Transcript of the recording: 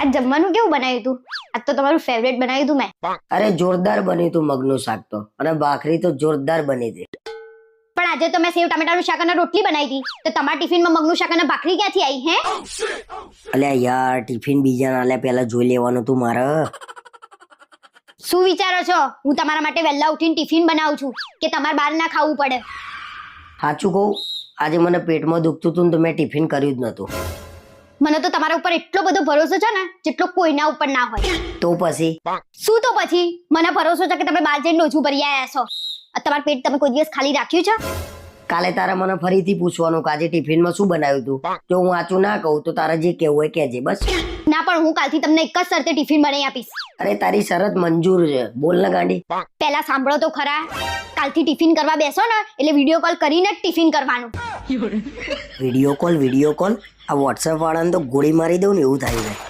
આ જમવાનું કેવું બનાવ્યું તું? આજ તો તમારું ફેવરેટ બનાવ્યું તું મેં. અરે જોરદાર બન્યું તું મગનું શાક તો. અને ભાખરી તો જોરદાર બની હતી. પણ આજે તો મેં સેવ ટામેટાનું શાક અને રોટલી બનાવી હતી. તો તમારા ટિફિનમાં મગનું શાક અને ભાખરી ક્યાંથી આવી હે? અલ્યા યાર ટિફિન બીજા ના લે પહેલા જોઈ લેવાનું તું મારે. શું વિચારો છો? હું તમારા માટે વહેલા ઉઠીને ટિફિન બનાવું છું કે તમારે બહાર ના ખાવું પડે? સાચું કહું આજે મને પેટમાં દુખતું હતું ને તો મેં ટિફિન કર્યું જ નતું મને તો તમારા ઉપર એટલો બધો ભરોસો છે ને જેટલો કોઈના ઉપર ના હોય. તો પછી? શું તો પછી? મને ભરોસો છે કે તમે બહાર જઈને ઓછું ભરી આવ્યા છો? તમારું પેટ તમે કોઈ દિવસ ખાલી રાખ્યું છે? કાલે તારે મને ફરીથી પૂછવાનું કે આજે ટિફિનમાં શું બનાવ્યું તું? જો હું આચું ના કહું તો તારે જે કેવું હોય કેજે બસ. ના પણ હું કાલથી તમને એક જ શરતે ટિફિન બનાવી આપીશ. અરે તારી શરત મંજૂર છે. બોલ ને ગાંડી. પહેલા સાંભળો તો ખરા. કાલથી ટિફિન કરવા બેસો ને એટલે વીડિયો કોલ કરીને જ ટિફિન કરવાનું. વીડિયો કોલ વીડિયો કોલ આ વોટ્સએપ વાળાને તો ગોળી મારી દઉં ને એવું થાય છે.